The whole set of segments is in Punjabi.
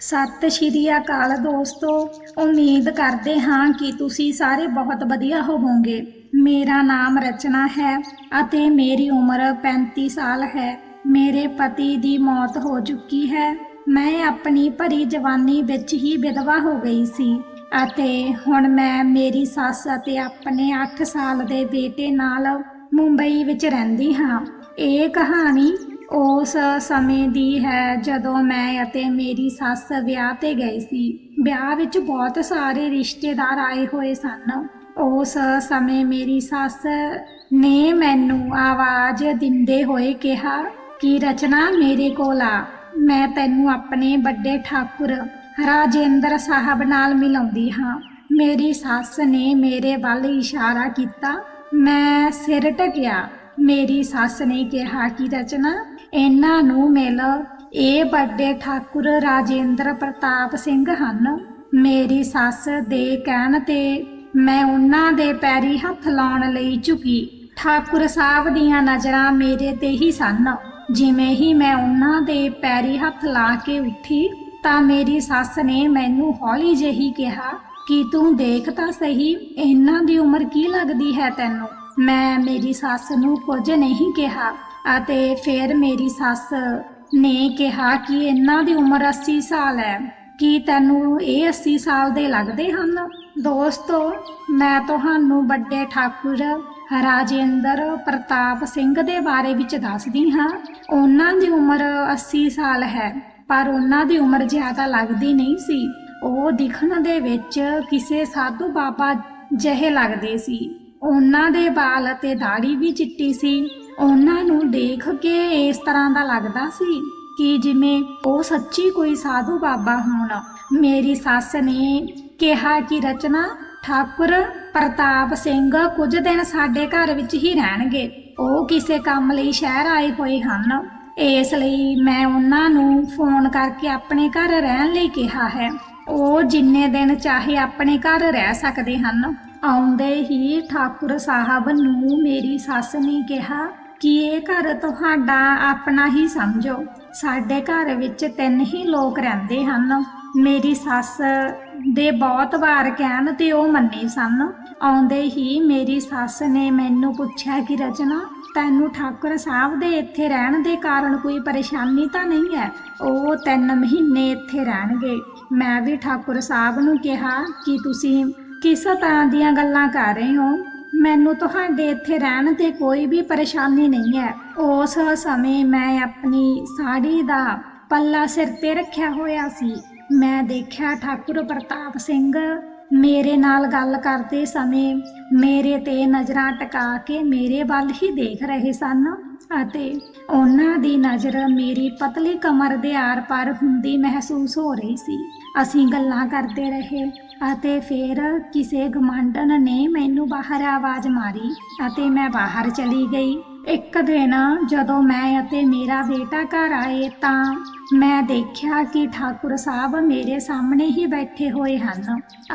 ਸਤਿ ਸ਼੍ਰੀ ਅਕਾਲ ਦੋਸਤੋ, ਉਮੀਦ ਕਰਦੇ ਹਾਂ ਕਿ ਤੁਸੀਂ ਸਾਰੇ ਬਹੁਤ ਵਧੀਆ ਹੋਵੋਗੇ। ਮੇਰਾ ਨਾਮ ਰਚਨਾ ਹੈ ਅਤੇ ਮੇਰੀ ਉਮਰ 35 ਸਾਲ ਹੈ। ਮੇਰੇ ਪਤੀ ਦੀ ਮੌਤ ਹੋ ਚੁੱਕੀ ਹੈ। ਮੈਂ ਆਪਣੀ ਭਰੀ ਜਵਾਨੀ ਵਿੱਚ ਹੀ ਵਿਧਵਾ ਹੋ ਗਈ ਸੀ ਅਤੇ ਹੁਣ ਮੈਂ ਮੇਰੀ ਸੱਸ ਅਤੇ ਆਪਣੇ 8 ਸਾਲ ਦੇ ਬੇਟੇ ਨਾਲ ਮੁੰਬਈ ਵਿੱਚ ਰਹਿੰਦੀ ਹਾਂ। ਇਹ ਕਹਾਣੀ ਉਸ ਸਮੇਂ ਦੀ ਹੈ ਜਦੋਂ ਮੈਂ ਅਤੇ ਮੇਰੀ ਸੱਸ ਵਿਆਹ ਤੇ ਗਏ ਸੀ। ਵਿਆਹ ਵਿੱਚ ਬਹੁਤ ਸਾਰੇ ਰਿਸ਼ਤੇਦਾਰ ਆਏ ਹੋਏ ਸਨ। ਉਸ ਸਮੇਂ ਮੇਰੀ ਸੱਸ ਨੇ ਮੈਨੂੰ ਆਵਾਜ਼ ਦਿੰਦੇ ਹੋਏ ਕਿਹਾ ਕਿ, ਰਚਨਾ ਮੇਰੇ ਕੋਲ ਆ। ਮੈਂ ਤੈਨੂੰ ਆਪਣੇ ਵੱਡੇ ਠਾਕੁਰ ਰਾਜੇਂਦਰ ਸਾਹਿਬ ਨਾਲ ਮਿਲਾਉਂਦੀ ਹਾਂ। ਮੇਰੀ ਸੱਸ ਨੇ ਮੇਰੇ ਵੱਲ ਇਸ਼ਾਰਾ ਕੀਤਾ। ਮੈਂ ਸਿਰ ਟਕਿਆ ਮੇਰੀ ਸੱਸ ਨੇ ਕਿਹਾ ਕਿ ਰਚਨਾ, ਇਹਨਾਂ ਨੂੰ ਮਿਲ। ਇਹ ਵੱਡੇ ਠਾਕੁਰ ਰਾਜੇਂਦਰ ਪ੍ਰਤਾਪ ਸਿੰਘ ਹਨ। ਮੇਰੀ ਸੱਸ ਦੇ ਕਹਿਣ ਤੇ ਮੈਂ ਉਹਨਾਂ ਦੇ ਪੈਰੀ ਹੱਥ ਲਾਉਣ ਲਈ ਝੁਕੀ। ਠਾਕੁਰ ਸਾਹਿਬ ਦੀਆਂ ਨਜ਼ਰਾਂ ਮੇਰੇ ਤੇ ਹੀ ਸਨ। ਜਿਵੇਂ ਹੀ ਮੈਂ ਉਹਨਾਂ ਦੇ ਪੈਰੀ ਹੱਥ ਲਾ ਕੇ ਉੱਠੀ, ਤਾਂ ਮੇਰੀ ਸੱਸ ਨੇ ਮੈਨੂੰ ਹੌਲੀ ਜਿਹੀ ਕਿਹਾ, ਕਿ ਤੂੰ ਦੇਖ ਤਾਂ ਸਹੀ, ਇਹਨਾਂ ਦੀ ਉਮਰ ਕੀ ਲੱਗਦੀ ਹੈ ਤੈਨੂੰ? ਮੈਂ ਮੇਰੀ ਸੱਸ ਨੂੰ ਕੁਝ ਨਹੀਂ ਕਿਹਾ ਅਤੇ ਫਿਰ ਮੇਰੀ ਸੱਸ ਨੇ ਕਿਹਾ ਕਿ ਇਹਨਾਂ ਦੀ ਉਮਰ 80 ਸਾਲ ਹੈ। ਕੀ ਤੈਨੂੰ ਇਹ 80 ਸਾਲ ਦੇ ਲੱਗਦੇ ਹਨ? ਦੋਸਤੋ, ਮੈਂ ਤੁਹਾਨੂੰ ਵੱਡੇ ਠਾਕੁਰ ਰਾਜੇਂਦਰ ਪ੍ਰਤਾਪ ਸਿੰਘ ਦੇ ਬਾਰੇ ਵਿੱਚ ਦੱਸਦੀ ਹਾਂ। ਉਹਨਾਂ ਦੀ ਉਮਰ 80 ਸਾਲ ਹੈ, ਪਰ ਉਹਨਾਂ ਦੀ ਉਮਰ ਜ਼ਿਆਦਾ ਲੱਗਦੀ ਨਹੀਂ ਸੀ। ਉਹ ਦਿਖਣ ਦੇ ਵਿੱਚ ਕਿਸੇ ਸਾਧੂ ਬਾਬਾ ਜਿਹੇ ਲੱਗਦੇ ਸੀ। ਉਹਨਾਂ ਦੇ ਵਾਲ ਅਤੇ ਦਾੜੀ ਵੀ ਚਿੱਟੀ ਸੀ। ਉਹਨਾਂ ਨੂੰ ਦੇਖ ਕੇ ਇਸ ਤਰ੍ਹਾਂ ਦਾ ਲੱਗਦਾ ਸੀ ਕਿ ਜਿਵੇਂ ਉਹ ਸੱਚੀ ਕੋਈ ਸਾਧੂ ਬਾਬਾ ਹੋਣ। ਮੇਰੀ ਸੱਸ ਨੇ ਕਿਹਾ ਕਿ ਰਚਨਾ, ਠਾਕੁਰ, ਪ੍ਰਤਾਪ ਸਿੰਘ ਕੁਝ ਦਿਨ ਸਾਡੇ ਘਰ ਵਿੱਚ ਹੀ ਰਹਿਣਗੇ। ਉਹ ਕਿਸੇ ਕੰਮ ਲਈ ਸ਼ਹਿਰ ਆਏ ਹੋਏ ਹਨ। ਇਸ ਲਈ ਮੈਂ ਉਹਨਾਂ ਨੂੰ ਫੋਨ ਕਰਕੇ ਆਪਣੇ ਘਰ ਰਹਿਣ ਲਈ ਕਿਹਾ ਹੈ। ਉਹ ਜਿੰਨੇ ਦਿਨ ਚਾਹੇ ਆਪਣੇ ਘਰ ਰਹਿ ਸਕਦੇ ਹਨ। ਆਉਂਦੇ ਹੀ ਠਾਕੁਰ ਸਾਹਿਬ ਨੂੰ ਮੇਰੀ ਸੱਸ ਨੇ ਕਿਹਾ, ਕਿ ਇਹ ਘਰ ਤੁਹਾਡਾ ਆਪਣਾ ਹੀ ਸਮਝੋ? ਸਾਡੇ ਘਰ ਵਿੱਚ ਤਿੰਨ ਹੀ ਲੋਕ ਰਹਿੰਦੇ ਹਨ। ਮੇਰੀ ਸੱਸ ਦੇ ਬਹੁਤ ਵਾਰ ਕਹਿਣ ਤੇ ਉਹ ਮੰਨੇ ਸਨ। ਆਉਂਦੇ ਹੀ ਮੇਰੀ ਸੱਸ ਨੇ ਮੈਨੂੰ ਪੁੱਛਿਆ ਕਿ, ਰਚਨਾ, ਤੈਨੂੰ ਠਾਕੁਰ ਸਾਹਿਬ ਦੇ ਇੱਥੇ ਰਹਿਣ ਦੇ ਕਾਰਨ ਕੋਈ ਪਰੇਸ਼ਾਨੀ ਤਾਂ ਨਹੀਂ ਹੈ? ਉਹ ਤਿੰਨ ਮਹੀਨੇ ਇੱਥੇ ਰਹਿਣਗੇ। ਮੈਂ ਵੀ ਠਾਕੁਰ ਸਾਹਿਬ ਨੂੰ ਕਿਹਾ ਕਿ ਤੁਸੀਂ ਕਿਸ ਤਰ੍ਹਾਂ ਦੀਆਂ ਗੱਲਾਂ ਕਰ ਰਹੇ ਹੋ? ਮੈਨੂੰ ਤੁਹਾਡੇ ਇੱਥੇ ਰਹਿਣ ਤੇ ਕੋਈ ਵੀ ਪਰੇਸ਼ਾਨੀ ਨਹੀਂ ਹੈ। ਉਸ ਸਮੇਂ ਮੈਂ ਆਪਣੀ ਸਾੜੀ ਦਾ ਪੱਲਾ ਸਿਰ ਤੇ ਰੱਖਿਆ ਹੋਇਆ ਸੀ। ਮੈਂ ਦੇਖਿਆ ਠਾਕੁਰ ਪ੍ਰਤਾਪ ਸਿੰਘ ਮੇਰੇ ਨਾਲ ਗੱਲ ਕਰਦੇ ਸਮੇਂ ਮੇਰੇ ਤੇ ਨਜ਼ਰਾਂ ਟਿਕਾ ਕੇ ਮੇਰੇ ਵੱਲ ਹੀ ਦੇਖ ਰਹੇ ਸਨ ਅਤੇ ਉਹਨਾਂ ਦੀ ਨਜ਼ਰ ਮੇਰੀ ਪਤਲੀ ਕਮਰ ਦੇ ਆਰ-ਪਾਰ ਹੁੰਦੀ ਮਹਿਸੂਸ ਹੋ ਰਹੀ ਸੀ। ਅਸੀਂ ਗੱਲਾਂ ਕਰਦੇ ਰਹੇ। ਅਤੇ ਫਿਰ ਕਿਸੇ ਗਮਾਂਡਨ ਨੇ ਮੈਨੂੰ ਬਾਹਰ ਆਵਾਜ਼ ਮਾਰੀ ਅਤੇ ਮੈਂ ਬਾਹਰ ਚਲੀ ਗਈ। ਇੱਕ ਦਿਨ ਜਦੋਂ ਮੈਂ ਅਤੇ ਮੇਰਾ ਬੇਟਾ ਘਰ ਆਏ ਤਾਂ ਮੈਂ ਦੇਖਿਆ ਕਿ ਠਾਕੁਰ ਸਾਹਿਬ ਮੇਰੇ ਸਾਹਮਣੇ ਹੀ ਬੈਠੇ ਹੋਏ ਹਨ।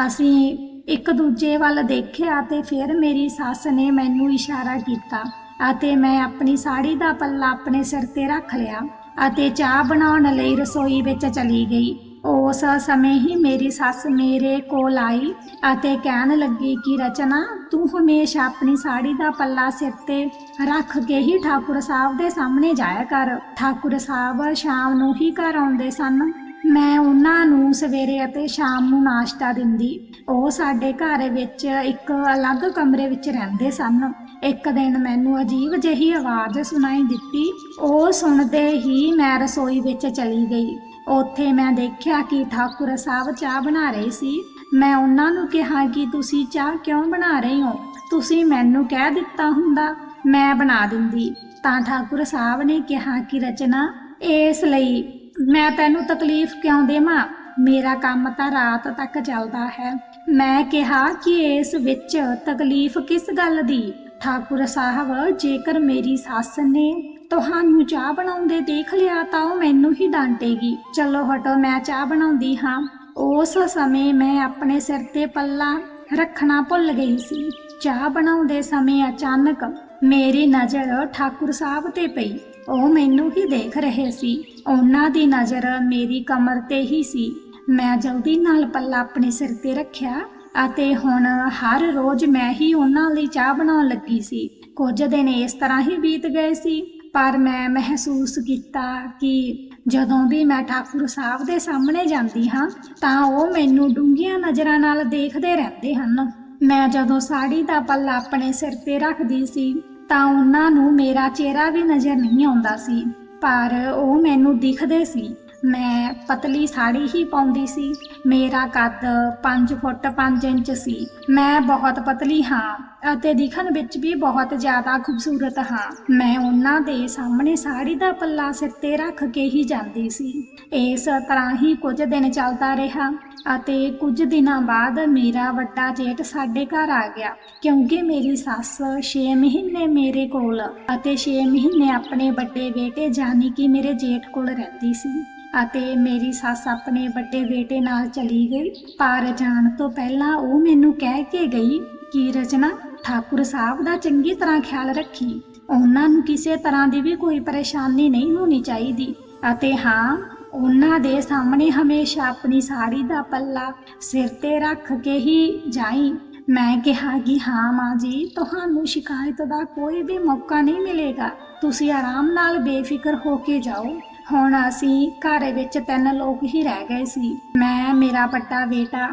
ਅਸੀਂ ਇੱਕ ਦੂਜੇ ਵੱਲ ਦੇਖਿਆ ਤੇ ਫਿਰ ਮੇਰੀ ਸੱਸ ਨੇ ਮੈਨੂੰ ਇਸ਼ਾਰਾ ਕੀਤਾ ਅਤੇ ਮੈਂ ਆਪਣੀ ਸਾੜੀ ਦਾ ਪੱਲਾ ਆਪਣੇ ਸਿਰ ਤੇ ਰੱਖ ਲਿਆ ਅਤੇ ਚਾਹ ਬਣਾਉਣ ਲਈ ਰਸੋਈ ਵਿੱਚ ਚਲੀ ਗਈ। ਉਸ ਸਮੇਂ ਹੀ ਮੇਰੀ ਸੱਸ ਮੇਰੇ ਕੋਲ ਆਈ ਅਤੇ ਕਹਿਣ ਲੱਗੀ ਕਿ, ਰਚਨਾ, ਤੂੰ ਹਮੇਸ਼ਾ ਆਪਣੀ ਸਾੜੀ ਦਾ ਪੱਲਾ ਸਿਰ ਤੇ ਰੱਖ ਕੇ ਹੀ ਠਾਕੁਰ ਸਾਹਿਬ ਦੇ ਸਾਹਮਣੇ ਜਾਇਆ ਕਰ। ਠਾਕੁਰ ਸਾਹਿਬ ਸ਼ਾਮ ਨੂੰ ਹੀ ਘਰ ਆਉਂਦੇ ਸਨ। ਮੈਂ ਉਹਨਾਂ ਨੂੰ ਸਵੇਰੇ ਅਤੇ ਸ਼ਾਮ ਨੂੰ ਨਾਸ਼ਤਾ ਦਿੰਦੀ। ਉਹ ਸਾਡੇ ਘਰ ਵਿੱਚ ਇੱਕ ਅਲੱਗ ਕਮਰੇ ਵਿੱਚ ਰਹਿੰਦੇ ਸਨ। ਇੱਕ ਦਿਨ ਮੈਨੂੰ ਅਜੀਬ ਜਿਹੀ ਆਵਾਜ਼ ਸੁਣਾਈ ਦਿੱਤੀ। ਉਹ ਸੁਣਦੇ ਹੀ ਮੈਂ ਰਸੋਈ ਵਿੱਚ ਚਲੀ ਗਈ। ਉੱਥੇ ਮੈਂ ਦੇਖਿਆ ਕਿ ਠਾਕੁਰ ਸਾਹਿਬ ਚਾਹ ਬਣਾ ਰਹੇ ਸੀ। ਮੈਂ ਉਹਨਾਂ ਨੂੰ ਕਿਹਾ ਕਿ ਤੁਸੀਂ ਚਾਹ ਕਿਉਂ ਬਣਾ ਰਹੇ ਹੋ? ਤੁਸੀਂ ਮੈਨੂੰ ਕਹਿ ਦਿੱਤਾ ਹੁੰਦਾ, ਮੈਂ ਬਣਾ ਦਿੰਦੀ। ਤਾਂ ਠਾਕੁਰ ਸਾਹਿਬ ਨੇ ਕਿਹਾ ਕਿ ਰਚਨਾ, ਇਸ ਲਈ ਮੈਂ ਤੈਨੂੰ ਤਕਲੀਫ ਕਿਉਂ ਦੇਵਾਂ? ਮੇਰਾ ਕੰਮ ਤਾਂ ਰਾਤ ਤੱਕ ਚੱਲਦਾ ਹੈ। ਮੈਂ ਕਿਹਾ ਕਿ ਇਸ ਵਿੱਚ ਤਕਲੀਫ ਕਿਸ ਗੱਲ ਦੀ? ਠਾਕੁਰ ਸਾਹਿਬ, ਜੇਕਰ ਮੇਰੀ ਸੱਸ ਨੇ ਤੁਹਾਨੂੰ ਚਾਹ ਬਣਾਉਂਦੇ ਦੇਖ ਲਿਆ ਤਾਂ ਉਹ ਮੈਨੂੰ ਹੀ ਡਾਂਟੇਗੀ। ਚਲੋ ਹਟੋ, ਮੈਂ ਚਾਹ ਬਣਾਉਂਦੀ ਹਾਂ। ਉਸ ਸਮੇਂ ਮੈਂ ਆਪਣੇ ਸਿਰ ਤੇ ਪੱਲਾ ਰੱਖਣਾ ਭੁੱਲ ਗਈ ਸੀ। ਚਾਹ ਬਣਾਉਂਦੇ ਸਮੇਂ ਅਚਾਨਕ ਮੇਰੀ ਨਜ਼ਰ ਠਾਕੁਰ ਸਾਹਿਬ ਤੇ ਪਈ। ਉਹ ਮੈਨੂੰ ਹੀ ਦੇਖ ਰਹੇ ਸੀ। ਉਹਨਾਂ ਦੀ ਨਜ਼ਰ ਮੇਰੀ ਕਮਰ ਤੇ ਹੀ ਸੀ। ਮੈਂ ਜਲਦੀ ਨਾਲ ਪੱਲਾ ਆਪਣੇ ਸਿਰ ਤੇ ਰੱਖਿਆ ਅਤੇ ਹੁਣ ਹਰ ਰੋਜ਼ ਮੈਂ ਹੀ ਉਹਨਾਂ ਲਈ ਚਾਹ ਬਣਾਉਣ ਲੱਗੀ ਸੀ। ਕੁਝ ਦਿਨ ਇਸ ਤਰ੍ਹਾਂ ਹੀ ਬੀਤ ਗਏ ਸੀ। ਪਰ ਮੈਂ ਮਹਿਸੂਸ ਕੀਤਾ ਕਿ ਜਦੋਂ ਵੀ ਮੈਂ ਠਾਕੁਰ ਸਾਹਿਬ ਦੇ ਸਾਹਮਣੇ ਜਾਂਦੀ ਹਾਂ, ਤਾਂ ਉਹ ਮੈਨੂੰ ਡੂੰਘੀਆਂ ਨਜ਼ਰਾਂ ਨਾਲ ਦੇਖਦੇ ਰਹਿੰਦੇ ਹਨ। ਮੈਂ ਜਦੋਂ ਸਾੜੀ ਦਾ ਪੱਲਾ ਆਪਣੇ ਸਿਰ ਤੇ ਰੱਖਦੀ ਸੀ, ਤਾਂ ਉਹਨਾਂ ਨੂੰ ਮੇਰਾ ਚਿਹਰਾ ਵੀ ਨਜ਼ਰ ਨਹੀਂ ਆਉਂਦਾ ਸੀ, ਪਰ ਉਹ ਮੈਨੂੰ ਦਿਖਦੇ ਸੀ। ਮੈਂ ਪਤਲੀ ਸਾੜੀ ਹੀ ਪਾਉਂਦੀ ਸੀ। ਮੇਰਾ ਕੱਦ 5 ਫੁੱਟ 5 ਇੰਚ ਸੀ। ਮੈਂ ਬਹੁਤ ਪਤਲੀ ਹਾਂ ਅਤੇ ਦਿਖਣ ਵਿੱਚ ਵੀ ਬਹੁਤ ਜ਼ਿਆਦਾ ਖੂਬਸੂਰਤ ਹਾਂ। ਮੈਂ ਉਹਨਾਂ ਦੇ ਸਾਹਮਣੇ ਸਾੜੀ ਦਾ ਪੱਲਾ ਸਿਰ ਤੇ ਰੱਖ ਕੇ ਹੀ ਜਾਂਦੀ ਸੀ। ਇਸ ਤਰ੍ਹਾਂ ਹੀ ਕੁਝ ਦਿਨ ਚੱਲਦਾ ਰਿਹਾ ਅਤੇ ਕੁਝ ਦਿਨਾਂ ਬਾਅਦ ਮੇਰਾ ਵੱਡਾ ਜੇਠ ਸਾਡੇ ਘਰ ਆ ਗਿਆ। ਕਿਉਂਕਿ ਮੇਰੀ ਸੱਸ 6 ਮਹੀਨੇ ਮੇਰੇ ਕੋਲ ਅਤੇ 6 ਮਹੀਨੇ ਆਪਣੇ ਵੱਡੇ ਬੇਟੇ ਜਾਨੀ ਕਿ ਮੇਰੇ ਜੇਠ ਕੋਲ ਰਹਿੰਦੀ ਸੀ। ਅਤੇ ਮੇਰੀ ਸੱਸ ਆਪਣੇ ਵੱਡੇ ਬੇਟੇ ਨਾਲ ਚਲੀ ਗਈ। ਪਰ ਜਾਣ ਤੋਂ ਪਹਿਲਾਂ ਉਹ ਮੈਨੂੰ ਕਹਿ ਕੇ ਗਈ ਕਿ ਰਚਨਾ, ਠਾਕੁਰ ਸਾਹਿਬ ਦਾ ਚੰਗੀ ਤਰ੍ਹਾਂ ਖਿਆਲ ਰੱਖੀ। ਉਹਨਾਂ ਨੂੰ ਕਿਸੇ ਤਰ੍ਹਾਂ ਦੀ ਵੀ ਕੋਈ ਪਰੇਸ਼ਾਨੀ ਨਹੀਂ ਹੋਣੀ ਚਾਹੀਦੀ। ਅਤੇ ਹਾਂ, ਉਹਨਾਂ ਦੇ ਸਾਹਮਣੇ ਹਮੇਸ਼ਾ ਆਪਣੀ ਸਾੜੀ ਦਾ ਪੱਲਾ ਸਿਰ ਤੇ ਰੱਖ ਕੇ ਹੀ ਜਾਈ। ਮੈਂ ਕਿਹਾ ਕਿ ਹਾਂ ਮਾਂ ਜੀ, ਤੁਹਾਨੂੰ ਸ਼ਿਕਾਇਤ ਦਾ ਕੋਈ ਵੀ ਮੌਕਾ ਨਹੀਂ ਮਿਲੇਗਾ। ਤੁਸੀਂ ਆਰਾਮ ਨਾਲ ਬੇਫਿਕਰ ਹੋ ਕੇ ਜਾਓ। ਹੁਣ ਅਸੀਂ ਘਰ ਵਿੱਚ ਤਿੰਨ ਲੋਕ ਹੀ ਰਹਿ ਗਏ ਸੀ। ਮੈਂ, ਮੇਰਾ ਵੱਡਾ ਬੇਟਾ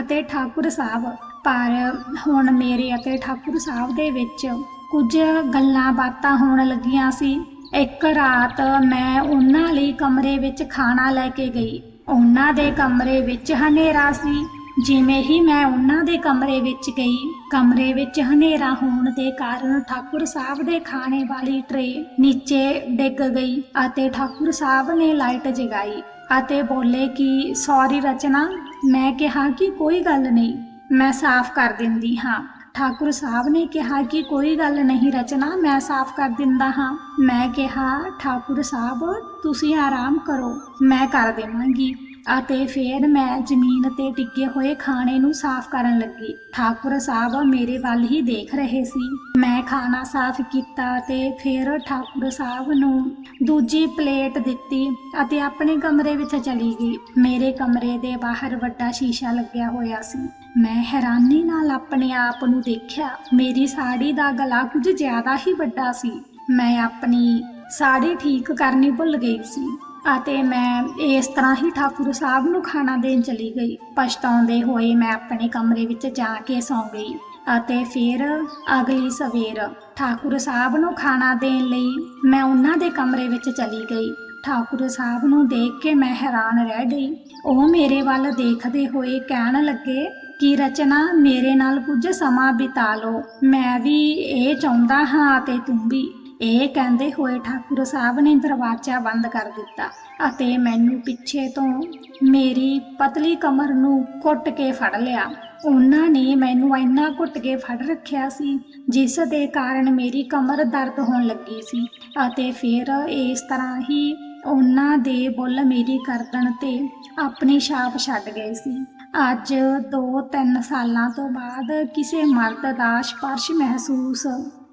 ਅਤੇ ਠਾਕੁਰ ਸਾਹਿਬ। ਪਰ ਹੁਣ ਮੇਰੇ ਅਤੇ ਠਾਕੁਰ ਸਾਹਿਬ ਦੇ ਵਿੱਚ ਕੁਝ ਗੱਲਾਂ ਬਾਤਾਂ ਹੋਣ ਲੱਗੀਆਂ ਸੀ। ਇੱਕ ਰਾਤ ਮੈਂ ਉਹਨਾਂ ਲਈ ਕਮਰੇ ਵਿੱਚ ਖਾਣਾ ਲੈ ਕੇ ਗਈ। ਉਹਨਾਂ ਦੇ ਕਮਰੇ ਵਿੱਚ ਹਨੇਰਾ ਸੀ। ਜਿਵੇਂ ਹੀ ਮੈਂ ਉਹਨਾਂ ਦੇ ਕਮਰੇ ਵਿੱਚ ਗਈ ਕਮਰੇ ਵਿੱਚ ਹਨੇਰਾ ਹੋਣ ਦੇ ਕਾਰਨ ਠਾਕੁਰ ਸਾਹਿਬ ਦੇ ਖਾਣੇ ਵਾਲੀ ਟਰੇ ਨੀਚੇ ਡਿੱਗ ਗਈ ਅਤੇ ਠਾਕੁਰ ਸਾਹਿਬ ਨੇ ਲਾਈਟ ਜਗਾਈ ਅਤੇ ਬੋਲੇ ਕਿ, ਸੌਰੀ ਰਚਨਾ, ਮੈਂ ਕਿਹਾ ਕਿ ਕੋਈ ਗੱਲ ਨਹੀਂ, ਮੈਂ ਸਾਫ਼ ਕਰ ਦਿੰਦੀ ਹਾਂ। ਠਾਕੁਰ ਸਾਹਿਬ ਨੇ ਕਿਹਾ ਕਿ, ਕੋਈ ਗੱਲ ਨਹੀਂ ਰਚਨਾ, ਮੈਂ ਸਾਫ਼ ਕਰ ਦਿੰਦਾ ਹਾਂ। ਮੈਂ ਕਿਹਾ, ਠਾਕੁਰ ਸਾਹਿਬ, ਤੁਸੀਂ ਆਰਾਮ ਕਰੋ, ਮੈਂ ਕਰ ਦੇਵਾਂਗੀ। ਅਤੇ ਫਿਰ ਮੈਂ ਜ਼ਮੀਨ ਤੇ ਟਿੱਕੇ ਹੋਏ ਖਾਣੇ ਨੂੰ ਸਾਫ਼ ਕਰਨ ਲੱਗੀ। ਠਾਕੁਰ ਸਾਹਿਬ ਮੇਰੇ ਵੱਲ ਹੀ ਦੇਖ ਰਹੇ ਸੀ। ਮੈਂ ਖਾਣਾ ਸਾਫ਼ ਕੀਤਾ ਤੇ ਫਿਰ ਠਾਕੁਰ ਸਾਹਿਬ ਨੂੰ ਦੂਜੀ ਪਲੇਟ ਦਿੱਤੀ ਅਤੇ ਆਪਣੇ ਕਮਰੇ ਵਿੱਚ ਚਲੀ ਗਈ। ਮੇਰੇ ਕਮਰੇ ਦੇ ਬਾਹਰ ਵੱਡਾ ਸ਼ੀਸ਼ਾ ਲੱਗਿਆ ਹੋਇਆ ਸੀ। ਮੈਂ ਹੈਰਾਨੀ ਨਾਲ ਆਪਣੇ ਆਪ ਨੂੰ ਦੇਖਿਆ, ਮੇਰੀ ਸਾੜੀ ਦਾ ਗਲਾ ਕੁਝ ਜ਼ਿਆਦਾ ਹੀ ਵੱਡਾ ਸੀ। ਮੈਂ ਆਪਣੀ ਸਾੜੀ ਠੀਕ ਕਰਨੀ ਭੁੱਲ ਗਈ ਸੀ। ਅਤੇ ਮੈਂ ਇਸ ਤਰ੍ਹਾਂ ਹੀ ਠਾਕੁਰ ਸਾਹਿਬ ਨੂੰ ਖਾਣਾ ਦੇਣ ਚਲੀ ਗਈ। ਪਛਤਾਉਂਦੇ ਹੋਏ ਮੈਂ ਆਪਣੇ ਕਮਰੇ ਵਿੱਚ ਜਾ ਕੇ ਸੌਂ ਗਈ ਅਤੇ ਫਿਰ ਅਗਲੀ ਸਵੇਰ ਠਾਕੁਰ ਸਾਹਿਬ ਨੂੰ ਖਾਣਾ ਦੇਣ ਲਈ ਮੈਂ ਉਹਨਾਂ ਦੇ ਕਮਰੇ ਵਿੱਚ ਚਲੀ ਗਈ। ਠਾਕੁਰ ਸਾਹਿਬ ਨੂੰ ਦੇਖ ਕੇ ਮੈਂ ਹੈਰਾਨ ਰਹਿ ਗਈ। ਉਹ ਮੇਰੇ ਵੱਲ ਦੇਖਦੇ ਹੋਏ ਕਹਿਣ ਲੱਗੇ, ਕਿ ਰਚਨਾ, ਮੇਰੇ ਨਾਲ ਕੁਝ ਸਮਾਂ ਬਿਤਾ ਲਓ। ਮੈਂ ਵੀ ਇਹ ਚਾਹੁੰਦਾ ਹਾਂ ਅਤੇ ਤੂੰ ਵੀ। ਇਹ ਕਹਿੰਦੇ ਹੋਏ ਠਾਕੁਰ ਸਾਹਿਬ ਨੇ ਦਰਵਾਜ਼ਾ ਬੰਦ ਕਰ ਦਿੱਤਾ ਅਤੇ ਮੈਨੂੰ ਪਿੱਛੇ ਤੋਂ ਮੇਰੀ ਪਤਲੀ ਕਮਰ ਨੂੰ ਘੁੱਟ ਕੇ ਫੜ ਲਿਆ। ਉਹਨਾਂ ਨੇ ਮੈਨੂੰ ਇੰਨਾ ਘੁੱਟ ਕੇ ਫੜ ਰੱਖਿਆ ਸੀ, ਜਿਸ ਦੇ ਕਾਰਨ ਮੇਰੀ ਕਮਰ ਦਰਦ ਹੋਣ ਲੱਗੀ ਸੀ ਅਤੇ ਫਿਰ ਇਸ ਤਰ੍ਹਾਂ ਹੀ ਉਹਨਾਂ ਦੇ ਬੁੱਲ ਮੇਰੀ ਗਰਦਨ ਤੇ ਆਪਣੀ ਛਾਪ ਛੱਡ ਗਏ ਸੀ। ਅੱਜ 2-3 ਸਾਲਾਂ ਤੋਂ ਬਾਅਦ ਕਿਸੇ ਮਰਦ ਦਾ ਸਪਰਸ਼ ਮਹਿਸੂਸ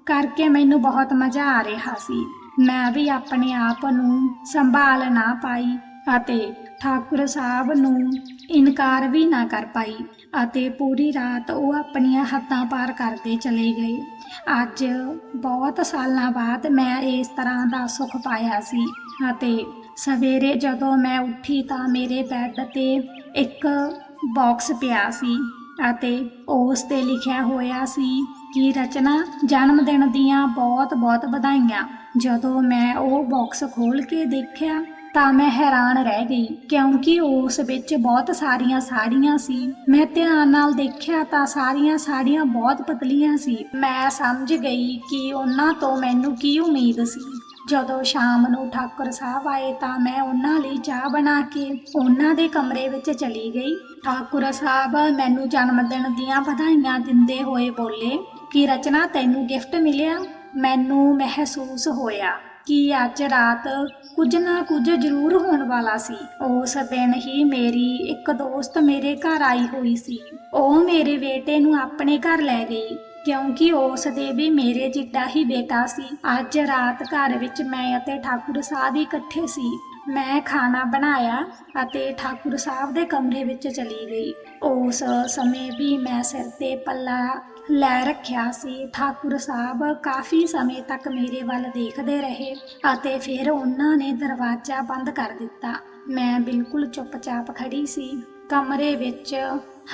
ਕਰਕੇ ਮੈਨੂੰ ਬਹੁਤ ਮਜ਼ਾ ਆ ਰਿਹਾ ਸੀ। ਮੈਂ ਵੀ ਆਪਣੇ ਆਪ ਨੂੰ ਸੰਭਾਲ ਨਾ ਪਾਈ ਅਤੇ ਠਾਕੁਰ ਸਾਹਿਬ ਨੂੰ ਇਨਕਾਰ ਵੀ ਨਾ ਕਰ ਪਾਈ ਅਤੇ ਪੂਰੀ ਰਾਤ ਉਹ ਆਪਣੀਆਂ ਹੱਥਾਂ ਪਾਰ ਕਰਦੇ ਚਲੇ ਗਏ। ਅੱਜ ਬਹੁਤ ਸਾਲਾਂ ਬਾਅਦ ਮੈਂ ਇਸ ਤਰ੍ਹਾਂ ਦਾ ਸੁੱਖ ਪਾਇਆ ਸੀ ਅਤੇ ਸਵੇਰੇ ਜਦੋਂ ਮੈਂ ਉੱਠੀ ਤਾਂ ਮੇਰੇ ਬੈੱਡ ਤੇ ਇੱਕ ਬਾਕਸ ਪਿਆ ਸੀ ਅਤੇ ਉਸ ਤੇ ਲਿਖਿਆ ਹੋਇਆ ਸੀ ਕਿ ਰਚਨਾ ਜਨਮ ਦਿਨ ਦੀਆਂ ਬਹੁਤ ਬਹੁਤ ਵਧਾਈਆਂ। ਜਦੋਂ ਮੈਂ ਉਹ ਬਾਕਸ ਖੋਲ੍ਹ ਕੇ ਦੇਖਿਆ ਤਾਂ ਮੈਂ ਹੈਰਾਨ ਰਹਿ ਗਈ, ਕਿਉਂਕਿ ਉਸ ਵਿੱਚ ਬਹੁਤ ਸਾਰੀਆਂ ਸਾੜੀਆਂ ਸੀ। ਮੈਂ ਧਿਆਨ ਨਾਲ ਦੇਖਿਆ ਤਾਂ ਸਾਰੀਆਂ ਸਾੜੀਆਂ ਬਹੁਤ ਪਤਲੀਆਂ ਸੀ। ਮੈਂ ਸਮਝ ਗਈ ਕਿ ਉਹਨਾਂ ਤੋਂ ਮੈਨੂੰ ਕੀ ਉਮੀਦ ਸੀ। ਜਦੋਂ ਸ਼ਾਮ ਨੂੰ ਠਾਕੁਰ ਸਾਹਿਬ ਆਏ ਤਾਂ ਮੈਂ ਉਹਨਾਂ ਲਈ ਚਾਹ ਬਣਾ ਕੇ ਉਹਨਾਂ ਦੇ ਕਮਰੇ ਵਿੱਚ ਚਲੀ ਗਈ। ਠਾਕੁਰ ਸਾਹਿਬ ਮੈਨੂੰ ਜਨਮ ਦਿਨ ਦੀਆਂ ਵਧਾਈਆਂ ਦਿੰਦੇ ਹੋਏ ਬੋਲੇ ਕਿ ਰਚਨਾ ਤੈਨੂੰ ਗਿਫਟ ਮਿਲਿਆ? ਮੈਨੂੰ ਮਹਿਸੂਸ ਹੋਇਆ ਕਿ ਅੱਜ ਰਾਤ ਕੁਝ ਨਾ ਕੁਝ ਜ਼ਰੂਰ ਹੋਣ ਵਾਲਾ ਸੀ। ਉਸ ਦਿਨ ਹੀ ਮੇਰੀ ਇੱਕ ਦੋਸਤ ਮੇਰੇ ਘਰ ਆਈ ਹੋਈ ਸੀ। ਉਹ ਮੇਰੇ ਬੇਟੇ ਨੂੰ ਆਪਣੇ ਘਰ ਲੈ ਗਈ, ਕਿਉਂਕਿ ਉਸ ਦੇ ਵੀ ਮੇਰੇ ਜਿੱਡਾ ਹੀ ਬੇਟਾ ਸੀ। ਅੱਜ ਰਾਤ ਘਰ ਵਿੱਚ ਮੈਂ ਅਤੇ ਠਾਕੁਰ ਸਾਧ ਇਕੱਠੇ ਸੀ। ਮੈਂ ਖਾਣਾ ਬਣਾਇਆ ਅਤੇ ਠਾਕੁਰ ਸਾਹਿਬ ਦੇ ਕਮਰੇ ਵਿੱਚ ਚਲੀ ਗਈ। ਉਸ ਸਮੇਂ ਵੀ ਮੈਂ ਸਿਰ ਤੇ ਪੱਲਾ ਲੈ ਰੱਖਿਆ ਸੀ। ਠਾਕੁਰ ਸਾਹਿਬ ਕਾਫੀ ਸਮੇਂ ਤੱਕ ਮੇਰੇ ਵੱਲ ਦੇਖਦੇ ਰਹੇ ਅਤੇ ਫਿਰ ਉਹਨਾਂ ਨੇ ਦਰਵਾਜ਼ਾ ਬੰਦ ਕਰ ਦਿੱਤਾ। ਮੈਂ ਬਿਲਕੁਲ ਚੁੱਪਚਾਪ ਖੜੀ ਸੀ। ਕਮਰੇ ਵਿੱਚ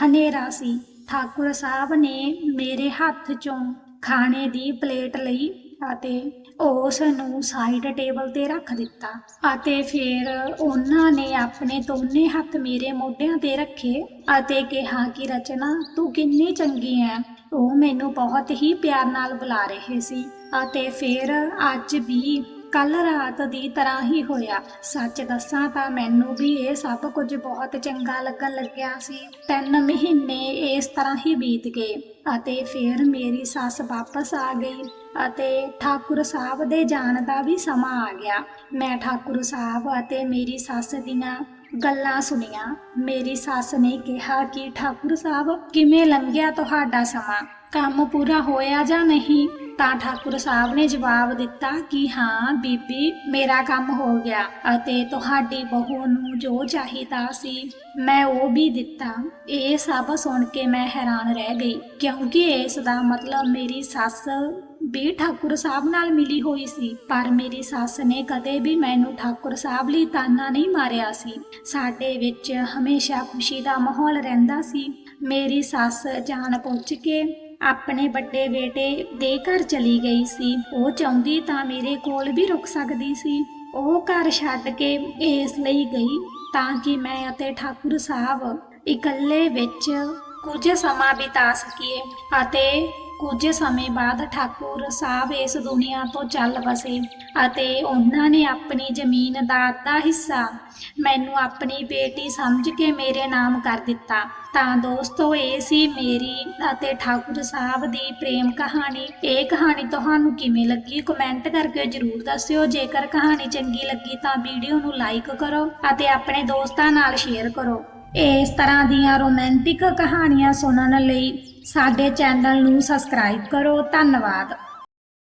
ਹਨੇਰਾ ਸੀ। ਠਾਕੁਰ ਸਾਹਿਬ ਨੇ ਮੇਰੇ ਹੱਥ ਚੋਂ ਖਾਣੇ ਦੀ ਪਲੇਟ ਲਈ ਅਤੇ ਉਸ ਨੂੰ ਸਾਈਡ ਟੇਬਲ ਤੇ ਰੱਖ ਦਿੱਤਾ ਅਤੇ ਫਿਰ ਉਹਨਾਂ ਨੇ ਆਪਣੇ ਦੋਨੇ ਹੱਥ ਮੇਰੇ ਮੋਢਿਆਂ ਤੇ ਰੱਖੇ ਅਤੇ ਕਿਹਾ ਕਿ, ਰਚਨਾ, ਤੂੰ ਕਿੰਨੀ ਚੰਗੀ ਹੈ ਉਹ ਮੈਨੂੰ ਬਹੁਤ ਹੀ ਪਿਆਰ ਨਾਲ ਬੁਲਾ ਰਹੇ ਸੀ ਅਤੇ ਫਿਰ ਅੱਜ ਵੀ ਕੱਲ ਰਾਤ ਦੀ ਤਰ੍ਹਾਂ ਹੀ ਹੋਇਆ। ਸੱਚ ਦੱਸਾਂ ਤਾਂ ਮੈਨੂੰ ਵੀ ਇਹ ਸਭ ਕੁਝ ਬਹੁਤ ਚੰਗਾ ਲੱਗਣ ਲੱਗਿਆ ਸੀ। ਤਿੰਨ ਮਹੀਨੇ ਇਸ ਤਰ੍ਹਾਂ ਹੀ ਬੀਤ ਗਏ ਅਤੇ ਫਿਰ ਮੇਰੀ ਸੱਸ ਵਾਪਸ ਆ ਗਈ ਅਤੇ ਠਾਕੁਰ ਸਾਹਿਬ ਦੇ ਜਾਣ ਦਾ ਵੀ ਸਮਾਂ ਆ ਗਿਆ। ਮੈਂ ਠਾਕੁਰ ਸਾਹਿਬ ਅਤੇ ਮੇਰੀ ਸੱਸ ਦੀਆਂ ਗੱਲਾਂ ਸੁਣੀਆਂ। ਮੇਰੀ ਸੱਸ ਨੇ ਕਿਹਾ ਕਿ ਠਾਕੁਰ ਸਾਹਿਬ, ਕਿਵੇਂ ਲੰਘਿਆ ਤੁਹਾਡਾ ਸਮਾਂ? ਕੰਮ ਪੂਰਾ ਹੋਇਆ ਜਾਂ ਨਹੀਂ? ਤਾਂ ਠਾਕੁਰ ਸਾਹਿਬ ਨੇ ਜਵਾਬ ਦਿੱਤਾ ਕਿ ਹਾਂ, ਬੀਬੀ, ਮੇਰਾ ਕੰਮ ਹੋ ਗਿਆ ਅਤੇ ਤੁਹਾਡੀ ਬਹੂ ਨੂੰ ਜੋ ਚਾਹੀਦਾ ਸੀ ਮੈਂ ਉਹ ਵੀ ਦਿੱਤਾ। ਇਹ ਸਭ ਸੁਣ ਕੇ ਮੈਂ ਹੈਰਾਨ ਰਹਿ ਗਈ, ਕਿਉਂਕਿ ਇਸ ਦਾ ਮਤਲਬ ਮੇਰੀ ਸੱਸ ਵੀ ਠਾਕੁਰ ਸਾਹਿਬ ਨਾਲ ਮਿਲੀ ਹੋਈ ਸੀ, ਪਰ ਮੇਰੀ ਸੱਸ ਨੇ ਕਦੇ ਵੀ ਮੈਨੂੰ ਠਾਕੁਰ ਸਾਹਿਬ ਲਈ ਤਾਨਾ ਨਹੀਂ ਮਾਰਿਆ ਸੀ। ਸਾਡੇ ਵਿੱਚ ਹਮੇਸ਼ਾ ਖੁਸ਼ੀ ਦਾ ਮਾਹੌਲ ਰਹਿੰਦਾ ਸੀ। ਮੇਰੀ ਸੱਸ ਜਾਣ ਪੁੱਛ ਕੇ ਆਪਣੇ ਵੱਡੇ ਬੇਟੇ ਦੇ ਘਰ ਚਲੀ ਗਈ ਸੀ। ਉਹ ਚਾਹੁੰਦੀ ਤਾਂ ਮੇਰੇ ਕੋਲ ਵੀ ਰੁਕ ਸਕਦੀ ਸੀ। ਉਹ ਘਰ ਛੱਡ ਕੇ ਇਸ ਲਈ ਗਈ ਤਾਂ ਕਿ ਮੈਂ ਅਤੇ ਠਾਕੁਰ ਸਾਹਿਬ ਇਕੱਲੇ ਵਿੱਚ ਕੁਝ ਸਮਾਂ ਬਿਤਾ ਸਕੀਏ ਅਤੇ ਕੁਝ ਸਮੇਂ ਬਾਅਦ ਠਾਕੁਰ ਸਾਹਿਬ ਇਸ ਦੁਨੀਆ ਤੋਂ ਚੱਲ ਵਸੇ ਅਤੇ ਉਹਨਾਂ ਨੇ ਆਪਣੀ ਜ਼ਮੀਨ ਦਾ ਅੱਧਾ ਹਿੱਸਾ ਮੈਨੂੰ ਆਪਣੀ ਬੇਟੀ ਸਮਝ ਕੇ ਮੇਰੇ ਨਾਮ ਕਰ ਦਿੱਤਾ। ਤਾਂ ਦੋਸਤੋ, ਇਹ ਸੀ ਮੇਰੀ ਅਤੇ ਠਾਕੁਰ ਸਾਹਿਬ ਦੀ ਪ੍ਰੇਮ ਕਹਾਣੀ। ਇਹ ਕਹਾਣੀ ਤੁਹਾਨੂੰ ਕਿਵੇਂ ਲੱਗੀ? ਕਮੈਂਟ ਕਰਕੇ ਜਰੂਰ ਦੱਸਿਓ। ਜੇਕਰ ਕਹਾਣੀ ਚੰਗੀ ਲੱਗੀ ਤਾਂ ਵੀਡੀਓ ਨੂੰ ਲਾਈਕ ਕਰੋ ਅਤੇ ਆਪਣੇ ਦੋਸਤਾਂ ਨਾਲ ਸ਼ੇਅਰ ਕਰੋ। ਇਸ ਤਰ੍ਹਾਂ ਦੀਆਂ ਰੋਮਾਂਟਿਕ ਕਹਾਣੀਆਂ ਸੁਣਨ ਲਈ ਸਾਡੇ ਚੈਨਲ ਨੂੰ ਸਬਸਕ੍ਰਾਈਬ ਕਰੋ। ਧੰਨਵਾਦ।